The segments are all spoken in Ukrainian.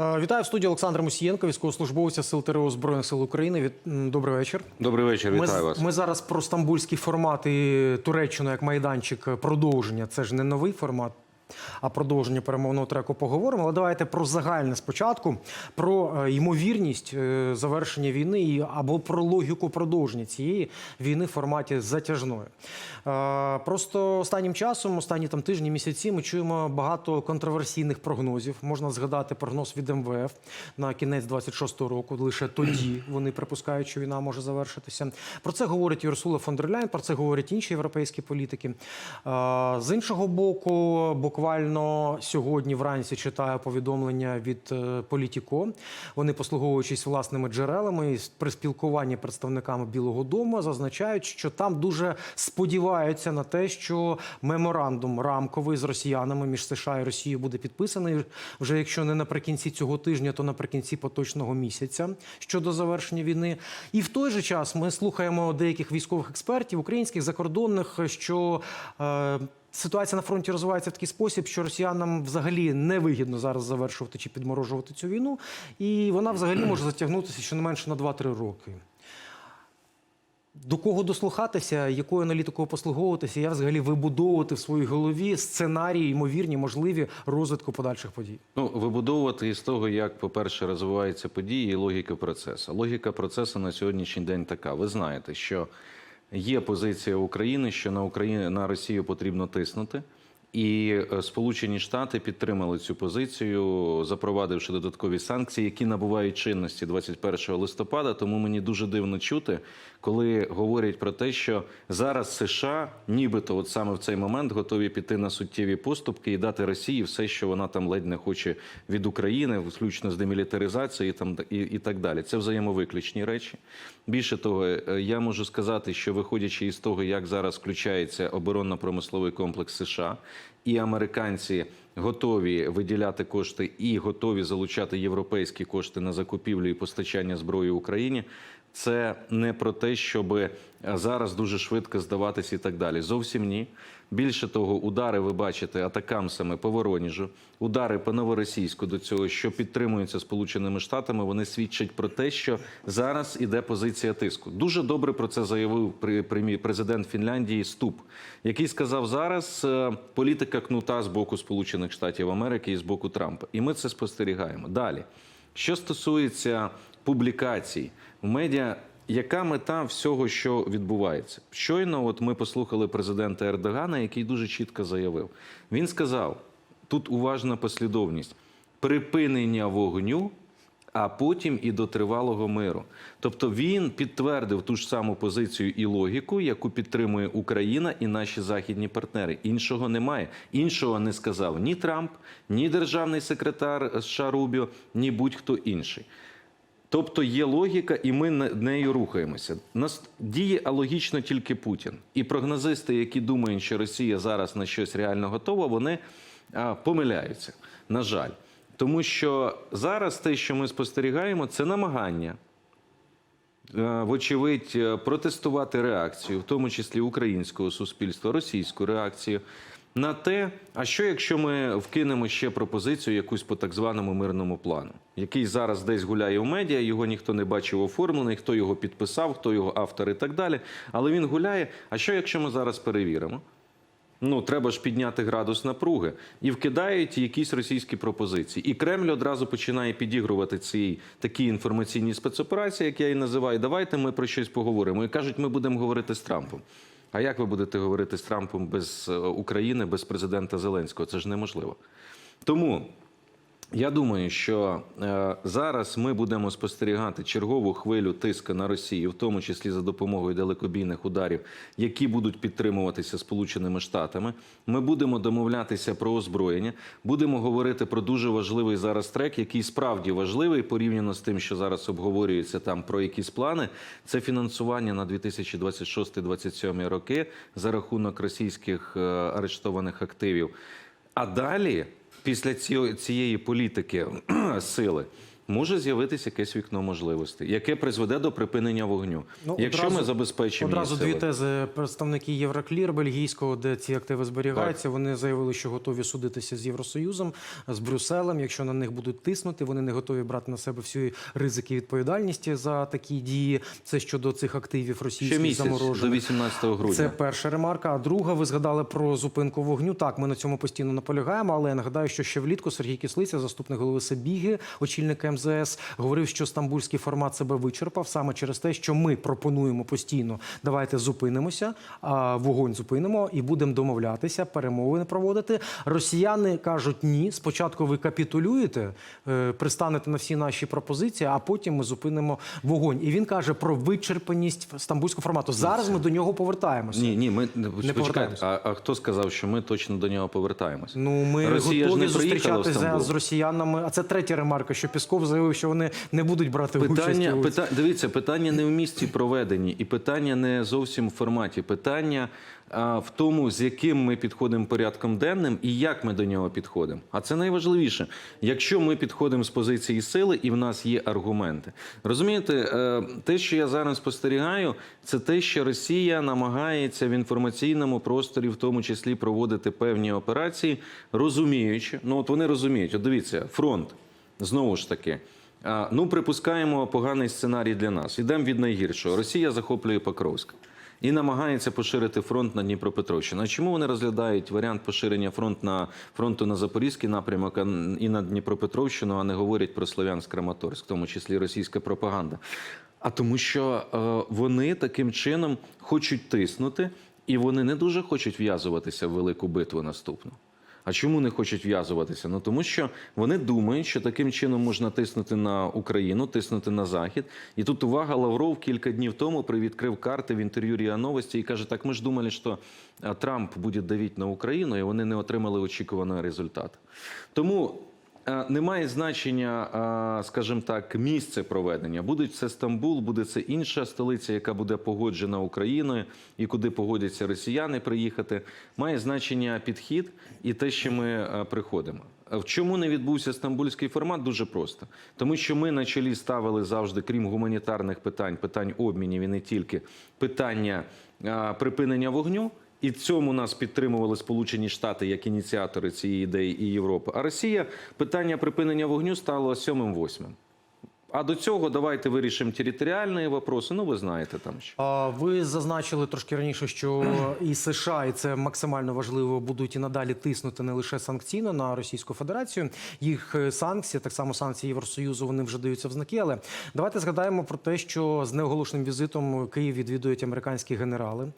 Е, Вітаю в студії Олександр Мусієнко, військовослужбовця Сил ТРО Збройних сил України. Від... Добрий вечір. Добрий вечір, вітаю ми, вас. ми зараз про стамбульський формат і Туреччину як майданчик продовження. Це ж не новий формат. А продовження перемовного треку поговоримо. Але давайте про загальне спочатку, про е, ймовірність е, завершення війни або про логіку продовження цієї війни в форматі затяжної. Е, Просто останнім часом, останні там тижні, місяці, ми чуємо багато контроверсійних прогнозів. Можна згадати прогноз від МВФ на кінець 26-го року. Лише тоді вони припускають, що війна може завершитися. Про це говорить Юрсула фон дер Ляйн, про це говорять інші європейські політики. З іншого боку, буквально сьогодні вранці читаю повідомлення від е, Політіко. Вони, послуговуючись власними джерелами, при спілкуванні представниками Білого Дому, зазначають, що там дуже сподіваються на те, що меморандум рамковий з росіянами між США і Росією буде підписаний вже якщо не наприкінці цього тижня, то наприкінці поточного місяця щодо завершення війни. І в той же час ми слухаємо деяких військових експертів, українських закордонних, що е, Ситуація на фронті розвивається в такий спосіб, що росіянам взагалі невигідно зараз завершувати чи підморожувати цю війну, і вона взагалі може затягнутися щонайменше на 2-3 роки. До кого дослухатися, якою аналітикою послуговуватися, я взагалі вибудовувати в своїй голові сценарії, ймовірні, можливі розвитку подальших подій. Ну, вибудовувати із того, як, по-перше, розвиваються події і логіка процесу. Логіка процесу на сьогоднішній день така. Ви знаєте, що є позиція України, що на Україну на Росію потрібно тиснути. І е, Сполучені Штати підтримали цю позицію, запровадивши додаткові санкції, які набувають чинності 21 листопада. Тому мені дуже дивно чути, коли говорять про те, що зараз США, нібито, от саме в цей момент, готові піти на суттєві поступки і дати Росії все, що вона там ледь не хоче від України, включно з демілітаризацією там і, і так далі. Це взаємовиключні речі. Більше того, е, я можу сказати, що виходячи із того, як зараз включається оборонно-промисловий комплекс США, і американці готові виділяти кошти і готові залучати європейські кошти на закупівлю і постачання зброї Україні. Це не про те, щоб зараз дуже швидко здаватись і так далі. Зовсім ні. Більше того, удари ви бачите атакамсами по Вороніжу, удари по новоросійську до цього, що підтримуються Сполученими Штатами, вони свідчать про те, що зараз іде позиція тиску. Дуже добре про це заявив президент Фінляндії Ступ, який сказав зараз е, політика кнута з боку Сполучених Штатів Америки і з боку Трампа. І ми це спостерігаємо. Далі, що стосується публікацій в медіа. Яка мета всього, що відбувається? Щойно, от ми послухали президента Ердогана, який дуже чітко заявив. Він сказав: тут уважна послідовність припинення вогню, а потім і до тривалого миру. Тобто він підтвердив ту ж саму позицію і логіку, яку підтримує Україна і наші західні партнери. Іншого немає. Іншого не сказав ні Трамп, ні державний секретар США Рубіо, ні будь-хто інший. Тобто є логіка, і ми нею рухаємося. Нас діє алогічно тільки Путін. І прогнозисти, які думають, що Росія зараз на щось реально готова, вони помиляються. На жаль, тому що зараз те, що ми спостерігаємо, це намагання. е, Вочевидь, е, протестувати реакцію, в тому числі українського суспільства, російську реакцію на те, а що якщо ми вкинемо ще пропозицію якусь по так званому мирному плану, який зараз десь гуляє в медіа, його ніхто не бачив оформлений, хто його підписав, хто його автор і так далі. Але він гуляє. А що якщо ми зараз перевіримо? Ну, треба ж підняти градус напруги і вкидають якісь російські пропозиції. І Кремль одразу починає підігрувати ці такі інформаційні спецоперації, як я її називаю. Давайте ми про щось поговоримо. І кажуть, ми будемо говорити з Трампом. А як ви будете говорити з Трампом без е, України, без президента Зеленського? Це ж неможливо. Тому я думаю, що е, зараз ми будемо спостерігати чергову хвилю тиску на Росію, в тому числі за допомогою далекобійних ударів, які будуть підтримуватися Сполученими Штатами. Ми будемо домовлятися про озброєння, будемо говорити про дуже важливий зараз трек, який справді важливий порівняно з тим, що зараз обговорюється там про якісь плани. Це фінансування на 2026-2027 роки за рахунок російських е, арештованих активів. А далі, після цієї, політики сили, може з'явитися якесь вікно можливостей, яке призведе до припинення вогню. Ну, Якщо одразу- ми забезпечимо Одразу дві тези. Представники Євроклір бельгійського, де ці активи зберігаються. Вони заявили, що готові судитися з Євросоюзом, з Брюсселем. Якщо на них будуть тиснути, вони не готові брати на себе всі ризики відповідальності за такі дії. Це щодо цих активів російських місяць до заморожених. 18 грудня. Це перша ремарка. А друга, ви згадали про зупинку вогню. Так, ми на цьому постійно наполягаємо. Але я нагадаю, що ще влітку Сергій Кислиця, заступник голови Сабіги, очільник МЗС, говорив, що стамбульський формат себе вичерпав саме через те, що ми пропонуємо постійно. Давайте зупинимося, вогонь зупинимо і будемо домовлятися, перемовини проводити. Росіяни кажуть ні. Спочатку ви капітулюєте, е, пристанете на всі наші пропозиції, а потім ми зупинимо вогонь. І він каже про вичерпаність стамбульського формату. Зараз ми до нього повертаємося. Ні, ні, ми почекайте. повертаємося. А, а хто сказав, що ми точно до нього повертаємося? Ну, ми Росія готові не зустрічатися з росіянами. А це третя ремарка, що Пісков заявив, що вони не будуть брати участь. Питання, у пита, дивіться, питання не в місці проведенні, і питання не зовсім в форматі. Питання а, в тому, з яким ми підходимо порядком денним і як ми до нього підходимо. А це найважливіше. Якщо ми підходимо з позиції сили і в нас є аргументи. Розумієте, е, те, що я зараз спостерігаю, це те, що Росія намагається в інформаційному просторі, в тому числі, проводити певні операції, розуміючи, ну от вони розуміють, от дивіться, фронт. Знову ж таки, ну припускаємо поганий сценарій для нас. Ідемо від найгіршого. Росія захоплює Покровськ і намагається поширити фронт на Дніпропетровщину. А чому вони розглядають варіант поширення фронт на фронту на Запорізький напрямок і на Дніпропетровщину, а не говорять про Слов'янськ Краматорськ, в тому числі російська пропаганда? А тому, що е, вони таким чином хочуть тиснути, і вони не дуже хочуть в'язуватися в велику битву наступну. А чому не хочуть в'язуватися? Ну тому що вони думають, що таким чином можна тиснути на Україну, тиснути на Захід. І тут увага Лавров кілька днів тому привідкрив карти в інтерв'ю РІА Новості і каже: так ми ж думали, що Трамп буде давити на Україну, і вони не отримали очікуваного результату. Тому. Е, Немає значення, е, скажімо так, місце проведення. Буде це Стамбул, буде це інша столиця, яка буде погоджена Україною, і куди погодяться росіяни приїхати. Має значення підхід і те, що ми е, приходимо. В чому не відбувся стамбульський формат? Дуже просто, тому що ми на чолі ставили завжди, крім гуманітарних питань, питань обмінів і не тільки питання припинення вогню. І цьому нас підтримували Сполучені Штати як ініціатори цієї ідеї і Європа. А Росія питання припинення вогню стало сьомим-восьмим. А до цього давайте вирішимо територіальні вопроси. Ну, ви знаєте там. А ви зазначили трошки раніше, що і США, і це максимально важливо, будуть і надалі тиснути не лише санкційно на Російську Федерацію. Їх е, санкції, так само санкції Євросоюзу, вони вже даються в знаки. Але давайте згадаємо про те, що з неоголошеним візитом Київ відвідують американські генерали.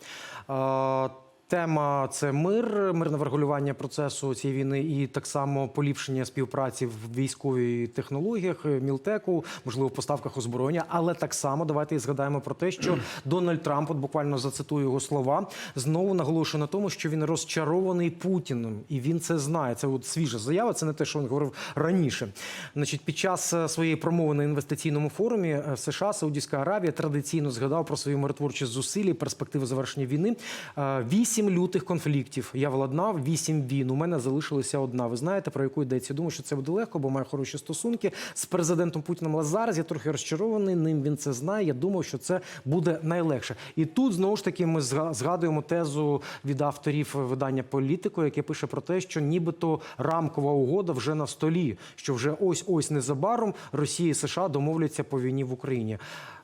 Тема це мир, мирне врегулювання процесу цієї війни і так само поліпшення співпраці в військовій технологіях, мілтеку, можливо, в поставках озброєння. Але так само давайте і згадаємо про те, що Дональд Трамп, от буквально зацитую його слова, знову наголошує на тому, що він розчарований Путіним, і він це знає. Це от свіжа заява. Це не те, що він говорив раніше. Значить, під час е, своєї промови на інвестиційному форумі е, США, Саудівська Аравія традиційно згадав про свої миротворчі зусилля, перспективи завершення війни. Е, Вісім лютих конфліктів. Я владнав, вісім війн. У мене залишилася одна. Ви знаєте, про яку йдеться? Думаю, що це буде легко, бо маю хороші стосунки з президентом Путіним. Але зараз я трохи розчарований. Ним він це знає. Я думав, що це буде найлегше. І тут знову ж таки ми згадуємо тезу від авторів видання політико, яке пише про те, що нібито рамкова угода вже на столі, що вже ось ось незабаром Росія і США домовляться по війні в Україні.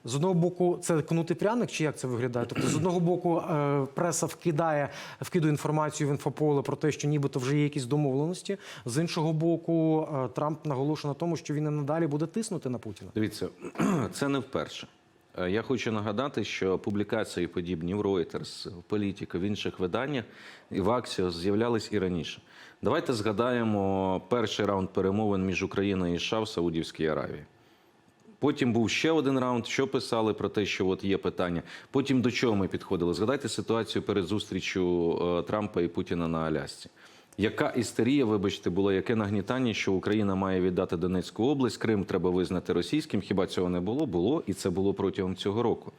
З одного боку, це кнутий пряник, чи як це виглядає? Тобто, з одного боку, е, преса вкидає вкидує інформацію в інфополе про те, що нібито вже є якісь домовленості. З іншого боку, е, Трамп наголошує на тому, що він і надалі буде тиснути на Путіна. Дивіться, це не вперше. Е, Я хочу нагадати, що публікації подібні в Reuters, в Політіко, в інших виданнях і в Axios з'являлись і раніше. Давайте згадаємо перший раунд перемовин між Україною і США в Саудівській Аравії. Потім був ще один раунд, що писали про те, що от є питання. Потім до чого ми підходили? Згадайте ситуацію перед зустрічю е, Трампа і Путіна на Алясці. Яка істерія, вибачте, була, яке нагнітання, що Україна має віддати Донецьку область, Крим треба визнати російським. Хіба цього не було? Було, і це було протягом цього року.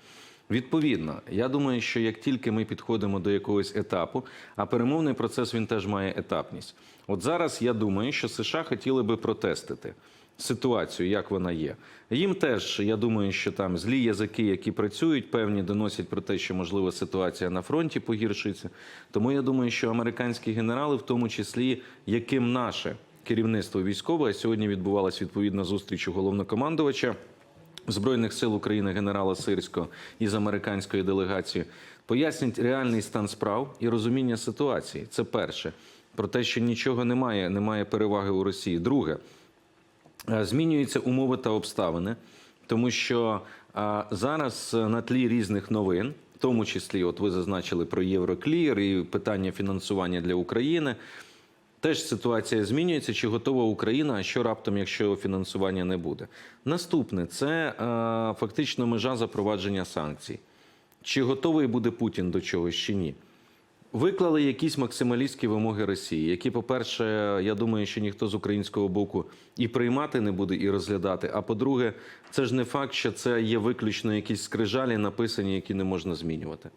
Відповідно, я думаю, що як тільки ми підходимо до якогось етапу, а перемовний процес він теж має етапність. От зараз я думаю, що США хотіли би протестити ситуацію, як вона є. Їм теж, я думаю, що там злі язики, які працюють, певні доносять про те, що можливо ситуація на фронті погіршиться. Тому я думаю, що американські генерали, в тому числі, яким наше керівництво військове, а сьогодні відбувалась відповідна зустріч у головнокомандувача. Збройних сил України генерала Сирського із американської делегації пояснять реальний стан справ і розуміння ситуації. Це перше. Про те, що нічого немає, немає переваги у Росії. Друге, змінюються умови та обставини, тому що зараз е, на тлі різних новин, в тому числі, от ви зазначили про Євроклір і питання фінансування для України. Теж ситуація змінюється. Чи готова Україна? А що раптом, якщо фінансування не буде? Наступне це е, фактично межа запровадження санкцій. Чи готовий буде Путін до чогось чи ні? Виклали якісь максималістські вимоги Росії, які, по-перше, я думаю, що ніхто з українського боку і приймати не буде, і розглядати. А по-друге, це ж не факт, що це є виключно якісь скрижалі, написані, які не можна змінювати.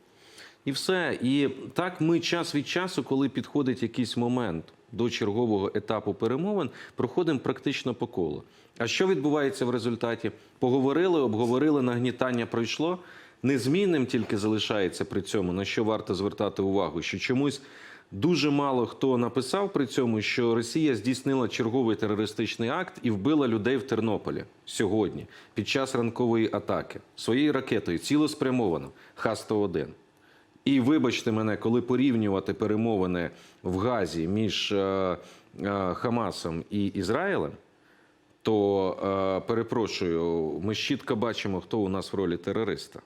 І все. І так ми час від часу, коли підходить якийсь момент до чергового етапу перемовин, проходимо практично по колу. А що відбувається в результаті? Поговорили, обговорили, нагнітання пройшло. Незмінним тільки залишається при цьому, на що варто звертати увагу, що чомусь дуже мало хто написав при цьому, що Росія здійснила черговий терористичний акт і вбила людей в Тернополі сьогодні під час ранкової атаки своєю ракетою цілеспрямовано Х-101. І вибачте мене, коли порівнювати перемовини в Газі між е, е, Хамасом і Ізраїлем, то е, перепрошую, ми чітко бачимо, хто у нас в ролі терориста.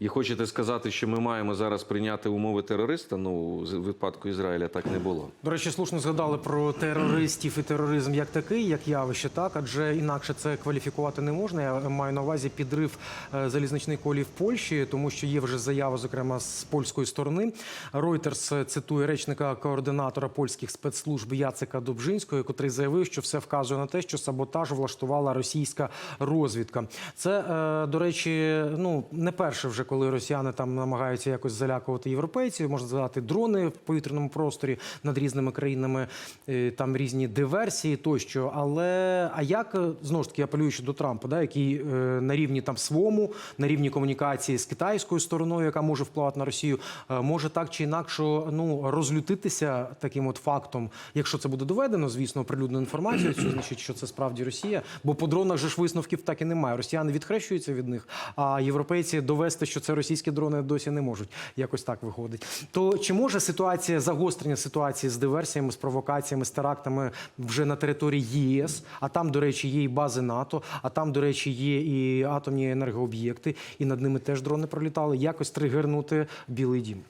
І хочете сказати, що ми маємо зараз прийняти умови терориста? Ну, з випадку Ізраїля так не було. До речі, слушно згадали про терористів і тероризм як такий, як явище, так адже інакше це кваліфікувати не можна. Я маю на увазі підрив е, залізничної колії в Польщі, тому що є вже заява, зокрема з польської сторони. Reuters цитує речника координатора польських спецслужб Яцика Добжинського, котрий заявив, що все вказує на те, що саботаж влаштувала російська розвідка. Це, е, до речі, ну не перше вже коли росіяни там намагаються якось залякувати європейців. Можна згадати дрони в повітряному просторі над різними країнами, е, там різні диверсії тощо. Але а як е, знову ж таки апелюючи до Трампа, да, який е, на рівні там свому, на рівні комунікації з китайською стороною, яка може впливати на Росію, може так чи інакше ну розлютитися таким от фактом, якщо це буде доведено, звісно, оприлюднену інформацію, це значить, що це справді Росія. Бо по дронах же ж висновків так і немає. Росіяни відхрещуються від них, а європейці довести, що це російські дрони досі не можуть. Якось так виходить. То чи може ситуація загострення ситуації з диверсіями, з провокаціями, з терактами вже на території ЄС? А там, до речі, є і бази НАТО, а там, до речі, є і атомні енергооб'єкти, і над ними теж дрони пролітали. Якось тригернути Білий Дім.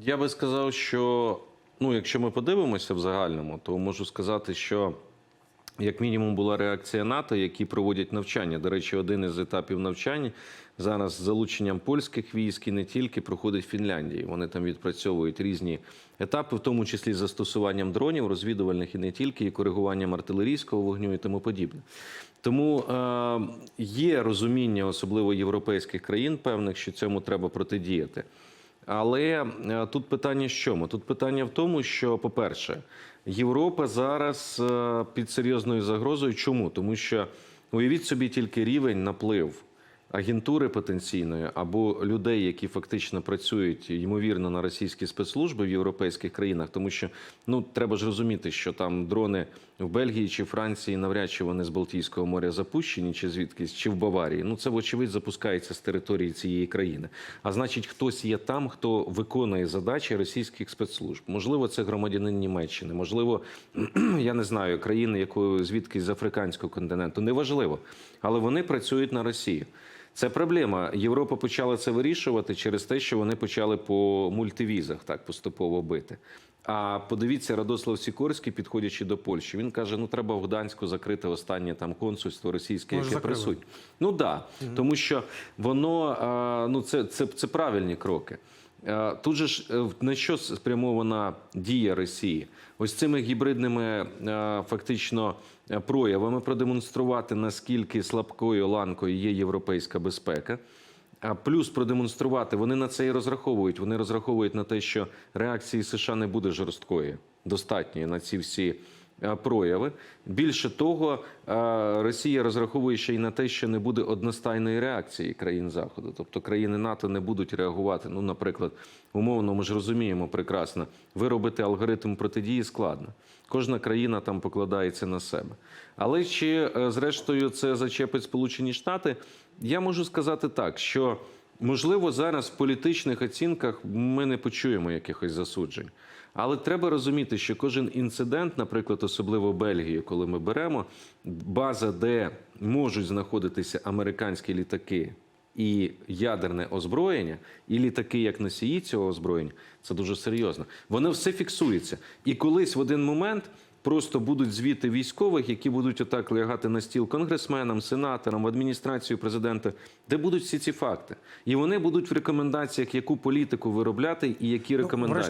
Я би сказав, що ну, якщо ми подивимося в загальному, то можу сказати, що як мінімум була реакція НАТО, які проводять навчання. До речі, один із етапів навчань зараз з залученням польських військ і не тільки проходить в Фінляндії. Вони там відпрацьовують різні етапи, в тому числі з застосуванням дронів, розвідувальних і не тільки, і коригуванням артилерійського вогню і тому подібне. Тому е, є розуміння, особливо європейських країн, певних, що цьому треба протидіяти. Але е, тут питання в чому? Тут питання в тому, що, по-перше, Європа зараз е, під серйозною загрозою. Чому? Тому що уявіть собі тільки рівень наплив агентури потенційної або людей, які фактично працюють ймовірно на російські спецслужби в європейських країнах, тому що ну треба ж розуміти, що там дрони в Бельгії чи Франції навряд чи вони з Балтійського моря запущені, чи звідкись, чи в Баварії. Ну це вочевидь запускається з території цієї країни. А значить, хтось є там, хто виконує задачі російських спецслужб. Можливо, це громадянин Німеччини, можливо, я не знаю країни, якої звідкись з африканського континенту. Неважливо, але вони працюють на Росію. Це проблема. Європа почала це вирішувати через те, що вони почали по мультивізах так поступово бити. А подивіться, Радослав Сікорський, підходячи до Польщі, він каже: ну треба в Гданську закрити останнє там консульство російське, яке присутнє. Ну да, тому що воно ну це, це, це правильні кроки. Е, Тут же ж е, на що спрямована дія Росії? Ось цими гібридними е, фактично проявами продемонструвати наскільки слабкою ланкою є європейська безпека. А плюс продемонструвати, вони на це і розраховують. Вони розраховують на те, що реакції США не буде жорсткої, достатньої на ці всі прояви. Більше того, е, Росія розраховує ще й на те, що не буде одностайної реакції країн Заходу. Тобто країни НАТО не будуть реагувати. Ну, наприклад, умовно, ми ж розуміємо прекрасно, виробити алгоритм протидії складно. Кожна країна там покладається на себе. Але чи е, зрештою це зачепить Сполучені Штати? Я можу сказати так, що можливо зараз в політичних оцінках ми не почуємо якихось засуджень. Але треба розуміти, що кожен інцидент, наприклад, особливо Бельгію, коли ми беремо база, де можуть знаходитися американські літаки і ядерне озброєння, і літаки як носії цього озброєння, це дуже серйозно. Воно все фіксується. І колись в один момент просто будуть звіти військових, які будуть отак лягати на стіл конгресменам, сенаторам, в адміністрацію президента, де будуть всі ці факти. І вони будуть в рекомендаціях, яку політику виробляти і які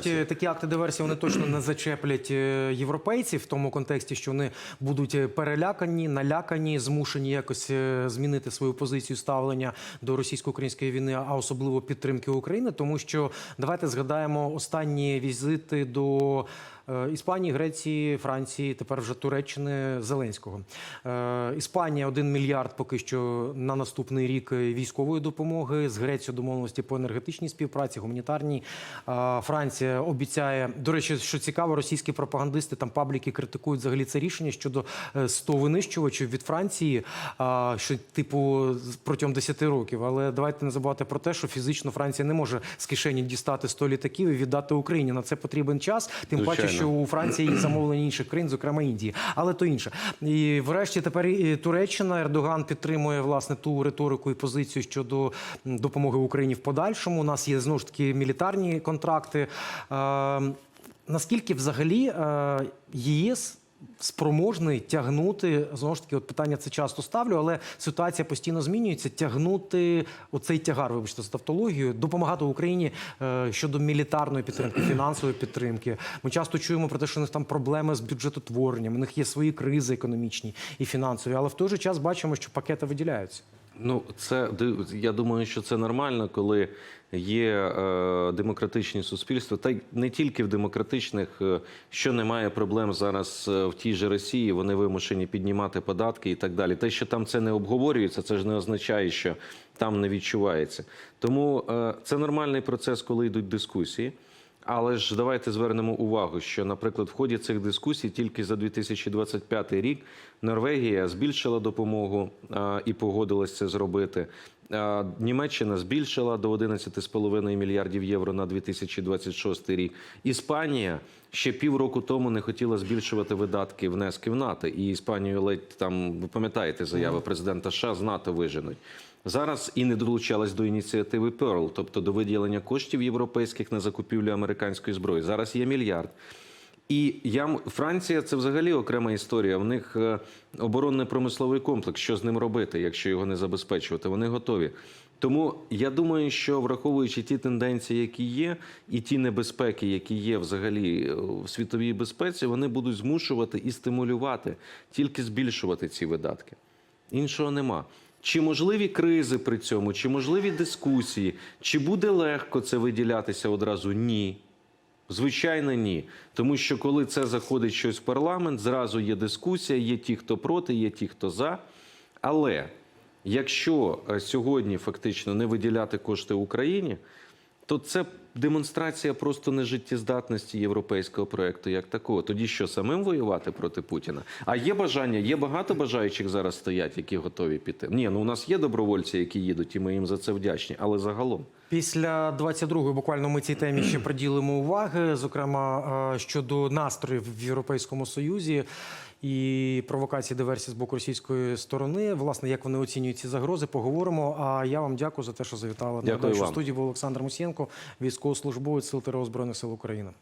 Ну, врешті такі акти диверсії вони точно не зачеплять е, європейців в тому контексті, що вони будуть е, перелякані, налякані, змушені якось е, змінити свою позицію ставлення до російсько-української війни, а особливо підтримки України. Тому що давайте згадаємо останні візити до. Е, Іспанії, Греції, Франції, тепер вже Туреччини Зеленського. Е, Іспанія 1 мільярд поки що на наступний рік військової допомоги. З Грецією домовленості по енергетичній співпраці, гуманітарній. Е, Франція обіцяє. До речі, що цікаво, російські пропагандисти там пабліки критикують взагалі це рішення щодо е, 100 винищувачів від Франції, що типу протягом 10 років. Але давайте не забувати про те, що фізично Франція не може з кишені дістати 100 літаків і віддати Україні. На це потрібен час. Тим паче. Що у Франції є замовлення інших країн, зокрема Індії, але то інше. І врешті тепер і Туреччина Ердоган підтримує власне ту риторику і позицію щодо допомоги Україні в подальшому. У нас є знову ж таки мілітарні контракти. Е, наскільки взагалі е, ЄС спроможний тягнути знову ж таки, от питання це часто ставлю, але ситуація постійно змінюється. Тягнути оцей тягар, вибачте, за тавтологію, допомагати Україні е, щодо мілітарної підтримки, фінансової підтримки. Ми часто чуємо про те, що у них там проблеми з бюджетотворенням, у них є свої кризи економічні і фінансові, але в той же час бачимо, що пакети виділяються. Ну, це я думаю, що це нормально, коли є е, демократичні суспільства, та й не тільки в демократичних, е, що немає проблем зараз е, в тій же Росії. Вони вимушені піднімати податки і так далі. Те, що там це не обговорюється, це ж не означає, що там не відчувається. Тому е, це нормальний процес, коли йдуть дискусії. Але ж давайте звернемо увагу, що, наприклад, в ході цих дискусій тільки за 2025 рік Норвегія збільшила допомогу а, і погодилась це зробити. А, Німеччина збільшила до 11,5 мільярдів євро на 2026 рік. Іспанія ще півроку тому не хотіла збільшувати видатки внески в НАТО. І Іспанію ледь там, ви пам'ятаєте заяви президента США з НАТО виженуть. Зараз і не долучалась до ініціативи Pearl, тобто до виділення коштів європейських на закупівлю американської зброї. Зараз є мільярд. І я Франція це взагалі окрема історія. В них е, оборонно-промисловий комплекс. Що з ним робити, якщо його не забезпечувати? Вони готові. Тому я думаю, що враховуючи ті тенденції, які є, і ті небезпеки, які є взагалі е, в світовій безпеці, вони будуть змушувати і стимулювати, тільки збільшувати ці видатки. Іншого нема. Чи можливі кризи при цьому, чи можливі дискусії, чи буде легко це виділятися одразу? Ні. Звичайно, ні. Тому що коли це заходить щось в парламент, зразу є дискусія, є ті, хто проти, є ті, хто за. Але якщо е, сьогодні фактично не виділяти кошти Україні, то це демонстрація просто нежиттєздатності європейського проекту як такого. Тоді що самим воювати проти Путіна? А є бажання, є багато бажаючих зараз стоять, які готові піти. Ні, ну у нас є добровольці, які їдуть, і ми їм за це вдячні. Але загалом. Після 22-ї буквально ми цій темі ще приділимо уваги, зокрема щодо настроїв в Європейському Союзі і провокації диверсії з боку російської сторони. Власне, як вони оцінюють ці загрози, поговоримо. А я вам дякую за те, що завітали. Дякую Нагадаю, що в студії був Олександр Мусєнко, військовослужбовець Сил ТРО Збройних сил України.